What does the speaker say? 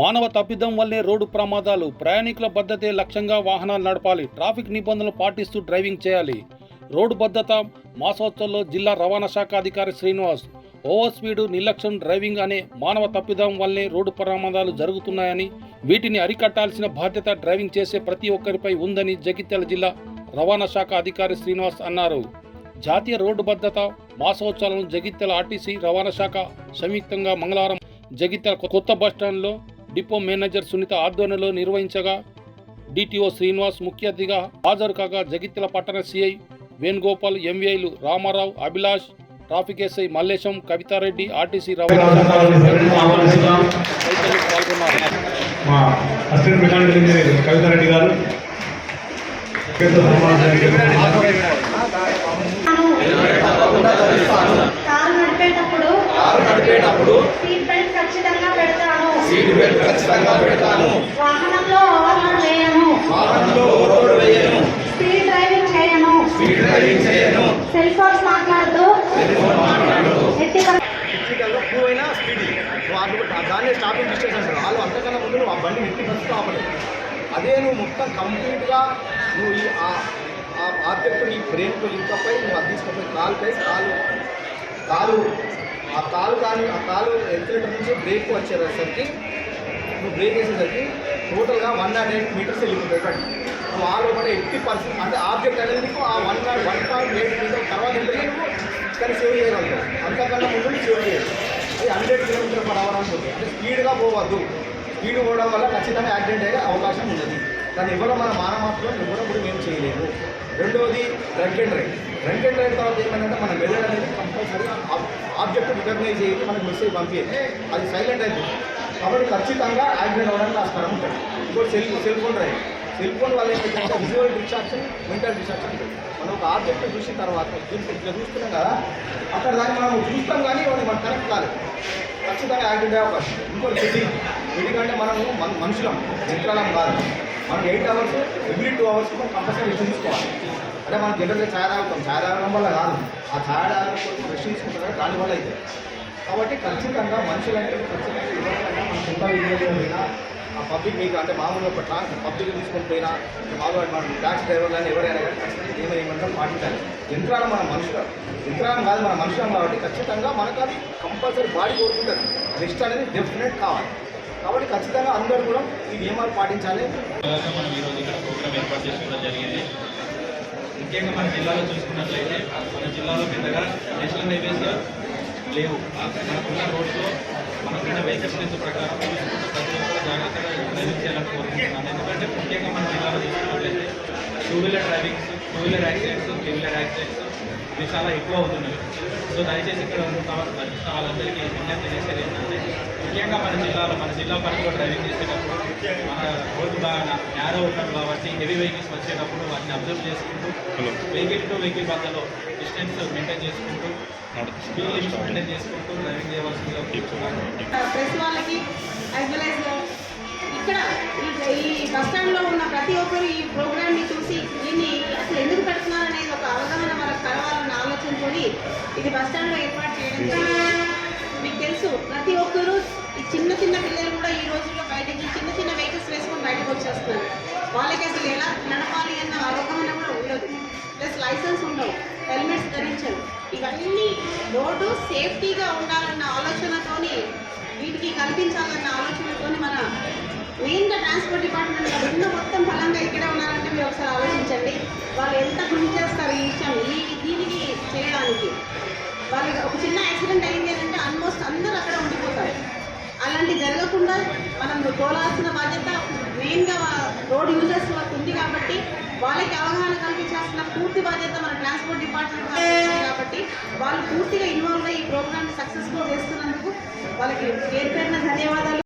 మానవ తప్పిదం వల్లే రోడ్డు ప్రమాదాలు ప్రయాణికుల భద్రతే లక్ష్యంగా వాహనాలు నడపాలి ట్రాఫిక్ నిబంధనలు పాటిస్తూ డ్రైవింగ్ చేయాలి. రోడ్డు భద్రత మాసోత్సవంలో జిల్లా రవాణా శాఖ అధికారి శ్రీనివాస్ ఓవర్ స్పీడ్ నిర్లక్ష్యం డ్రైవింగ్ అనే మానవ తప్పిదం వల్లే రోడ్డు ప్రమాదాలు జరుగుతున్నాయని వీటిని అరికట్టాల్సిన బాధ్యత డ్రైవింగ్ చేసే ప్రతి ఒక్కరిపై ఉందని జగిత్యాల జిల్లా రవాణా శాఖ అధికారి శ్రీనివాస్ అన్నారు. జాతీయ రోడ్డు భద్రత మాసోత్సవాలను జగిత్యాల ఆర్టీసీ రవాణా శాఖ సంయుక్తంగా మంగళవారం జగిత్యాల కొత్త బస్టాండ్లో డిపో మేనేజర్ సునీత ఆధ్వర్యంలో నిర్వహించగా డిటిఓ శ్రీనివాస్ ముఖ్య అతిథిగా హాజరు కాగా జగిత్యాల పట్టణ CI Venugopal ఎంవీఐలు Ramarao Abhilash traffic SI Mallesham Kavitha Reddy RTC రవాణా పాల్గొన్నారు. ఫిజికల్గా ప్రూవ్ అయినా స్పీడ్ వాళ్ళు దాన్ని స్టాపింగ్ డిస్టెన్స్ అంటారు. వాళ్ళు అంతకన్నా ముందు నువ్వు ఆ బండి ఎత్తి ఫస్ట్ ఆపలేదు అదే నువ్వు మొత్తం కంప్లీట్గా నువ్వు ఈ ఆ- ఆ ఆబ్జెక్ట్ నీ బ్రెయిన్తో లింక్ అప్ అయి నువ్వు అది తీసుకుపోయి కాలు పై కాలు కాలు ఆ కాలు కానీ ఆ కాలు ఎత్తేట నుంచి బ్రేక్ వచ్చేసరికి నువ్వు బ్రేక్ వేసేసరికి టోటల్గా వన్ నాట్ ఎయిట్ మీటర్స్ వెళ్ళిపోతాయి. నువ్వు ఆల్ లోపల ఎయిటీ పర్సెంట్ అంటే ఆబ్జెక్ట్ అనేది నీకు ఆ one not one point eight metre తర్వాత వెళ్ళి నువ్వు కానీ సేవ్ చేయగలుగుతావు అంతకన్నా ముందు నువ్వు సేవ్ చేయదు అది హండ్రెడ్ కిలోమీటర్ పర్ అవర్ అనుకుంటుంది అంటే స్పీడ్గా పోవద్దు. స్పీడ్ పోవడం వల్ల ఖచ్చితంగా యాక్సిడెంట్ అయ్యే అవకాశం ఉన్నది దాన్ని ఎవరో మన మానవాత్రం ఎవరో కూడా మేము చేయలేము రెండవది drunk and drive drunk and drive తర్వాత ఏమైందంటే మన మెదడు అనేది కంపల్సరీగా ఆబ్జెక్ట్ రికగ్నైజ్ చేసి మనకు మెసేజ్ పంపించేది అది సైలెంట్ అయిపోతుంది. కాబట్టి ఖచ్చితంగా యాక్సిడెంట్ అవ్వడానికి ఆస్కారం ఉంటుంది. ఇంకోటి cell cell phone drive cell phone వల్ల ఏంటంటే విజువల్ డిస్ట్రాక్షన్ మెంటల్ డిస్ట్రాక్షన్ మనం ఒక ఆబ్జెక్ట్ చూసిన తర్వాత దీనికి ఇట్లా చూస్తున్నాం కదా అక్కడ దాన్ని మనం చూస్తాం కానీ వాడిని మనం కనెక్ట్ కాలేదు. ఖచ్చితంగా యాక్టివ్ అయ్యే అవకాశం ఇంకో ఇంకోటి ఫిటింగ్ అంటే మనము మన మనుషులం యంత్రాలం కాదు. మనం eight hours every two hours మనం కంపల్సరీ రెస్ట్ తీసుకోవాలి. అంటే మనం జనరల్గా ఛాయ్ తాగుతాం. ఛాయ్ తాగడం వల్ల కాదు. ఆ ఛాయ్ తాగడం కోసం రెస్ట్ తీసుకుంటాం దాని వల్ల అయితే. కాబట్టి ఖచ్చితంగా మనుషులంటే ఖచ్చితంగా ఎవరికైనా మన సొంత వినియోగం పబ్లిక్ మీకు అంటే మామూలుగా ఒక ట్రాన్స్ పబ్లిక్ తీసుకొని పోయినా మామూలుగా మన ట్యాక్సీ డ్రైవర్ కానీ ఎవరైనా కానీ ఖచ్చితంగా ఏమైనా ఏమంటారు పాటించాలి యంత్రాలు మన మనుషులు యంత్రాలు కాదు మన మనుషులం కాబట్టి ఖచ్చితంగా మనకు అది కంపల్సరీ బాడీ కోరుకుంటుంది. రెస్ట్ అనేది డెఫినెట్ కావాలి. కాబట్టి ఖచ్చితంగా అందరూ కూడా ఈ నియమాలు పాటించాలి. మనం ఈరోజు ఇక్కడ ప్రోగ్రామ్ ఏర్పాటు చేసుకోవడం జరిగింది. ముఖ్యంగా మన జిల్లాలో చూసుకున్నట్లయితే మన జిల్లాలో పెద్దగా నేషనల్ హైవేస్ లేవు. మనకున్న రోడ్లో మనకున్న వెహికల్స్ లెన్స్ ప్రకారం. చూసుకుంటే ప్రతి ఒక్కరు జాగ్రత్తగా డ్రైవింగ్ చేయాలని కోరుకుంటున్నాను. ఎందుకంటే ముఖ్యంగా మన జిల్లాలో చూసుకున్నట్లయితే two wheeler drivings two wheeler accidents three wheeler accidents ఇవి చాలా ఎక్కువ అవుతున్నాయి. సో దయచేసి ఇక్కడ ఉన్న వాళ్ళందరికీ విజ్ఞప్తి చేసేది ఏంటంటే ముఖ్యంగా మన జిల్లాలో మన జిల్లా పరిధిలో డ్రైవింగ్ చేసేటప్పుడు మన రోడ్డు బాగా నేరో ఉన్నాం కాబట్టి హెవీ వెహికల్స్ వచ్చేటప్పుడు వాటిని అబ్జర్వ్ చేసుకుంటూ వెహికల్ టు వెహికల్ మధ్యలో డిస్టెన్స్ మెయింటైన్ చేసుకుంటూ స్పీడ్ లిమిట్స్ మెయింటైన్ చేసుకుంటూ డ్రైవింగ్ చేయవలసిందిగా ప్రెస్ వాళ్ళకి యాజ్ వెల్ యాజ్ ఇక్కడ ఈ- ఈ బస్ స్టాండ్లో ఉన్న ప్రతి ఒక్కరు ఈ ప్రోగ్రామ్ని చూసి దీన్ని అసలు ఎందుకు పెడుతున్నారు అనేది ఒక అవగాహన మనకు కలవాలన్న ఆలోచనతో ఇది బస్ స్టాండ్లో ఏర్పాటు చేయడం మీకు తెలుసు ప్రతి ఒక్కరు చిన్న చిన్న పిల్లలు కూడా ఈ రోజుల్లో బయటకి చిన్న చిన్న వెహికల్స్ వేసుకొని బయటకు వచ్చేస్తున్నారు. వాళ్ళకి అసలు ఎలా నడపాలి అన్న అవగాహన కూడా ఉండదు. ప్లస్ లైసెన్స్ ఉండవు. హెల్మెట్స్ ధరించరు. ఇవన్నీ రోడ్డు సేఫ్టీగా ఉండాలన్న ఆలోచనతోని వీటికి కల్పించాలన్న ఆలోచనతోని మన మెయిన్గా ట్రాన్స్పోర్ట్ డిపార్ట్మెంట్ ఉన్న మొత్తం ఫలంగా ఇక్కడే ఉన్నారంటే మీరు ఒకసారి ఆలోచించండి. వాళ్ళు ఎంత కృషి చేస్తారు ఈ విషయం ఈ దీనికి చేయడానికి. వాళ్ళకి ఒక చిన్న యాక్సిడెంట్ అయింది అంటే ఆల్మోస్ట్ అందరూ జరగకుండా మనం తోలాల్సిన బాధ్యత మెయిన్గా రోడ్ యూజర్స్ వాళ్ళకు ఉంది కాబట్టి వాళ్ళకి అవగాహన కల్పించాల్సిన పూర్తి బాధ్యత మన ట్రాన్స్పోర్ట్ డిపార్ట్మెంట్ కాబట్టి వాళ్ళు పూర్తిగా ఇన్వాల్వ్ అయ్యి ఈ ప్రోగ్రామ్ని సక్సెస్ఫుల్ చేస్తున్నందుకు వాళ్ళకి పేరు పేరున ధన్యవాదాలు.